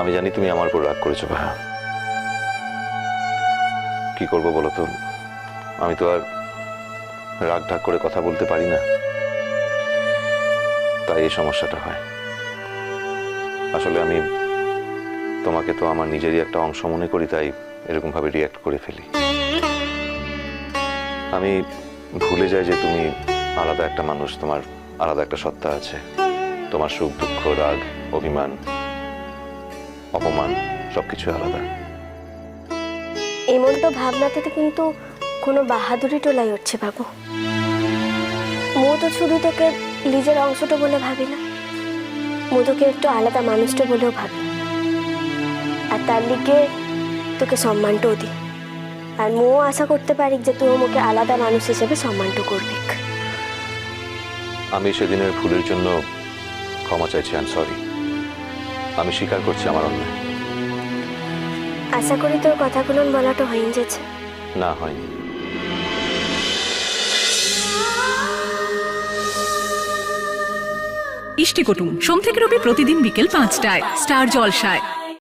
আমি জানি তুমি আমার উপর রাগ করেছ ভাইয়া কি করব বলো তো? আমি তো আর রাগ ঢাক করে কথা বলতে পারি না। তাই এই সমস্যাটা হয়। আসলে আমি তোমাকে তো আমার নিজেরই একটা অংশ মনে করি, তাই এরকম ভাবে রিয়াক্ট করে ফেলি। আমি ভুলে যাই যে তুমি আলাদা একটা মানুষ, তোমার আলাদা একটা সত্তা আছে। তোমার সুখ, দুঃখ, রাগ, অভিমান অপমান সবকিছু আলাদা। এমনটা ভাবনাতে কিন্তু কোনো বাহাদুরি টোলাই উঠছে বাবু। মো তো শুধু তোকে নিজের অংশটা বলে ভাবি না। মো তোকে একটু আলাদা মানুষটা বলেও ভাবি। আর তার লিগে তোকে সম্মানটাও দিই। আর মো আশা করতে পারি যে তুই মোকে আলাদা মানুষ হিসেবে সম্মানটা করবি আমি সেদিনের ভুলের জন্য ক্ষমা চাইছি আই সরি আমি স্বীকার করছি আমার অন্যায়। আশা করি তোর কথাগুলো বলাটা হয়ে গেছে না হয়নি। ইষ্টি কুটুম সোম থেকে রবি প্রতিদিন বিকেল পাঁচটায় স্টার জলসায়।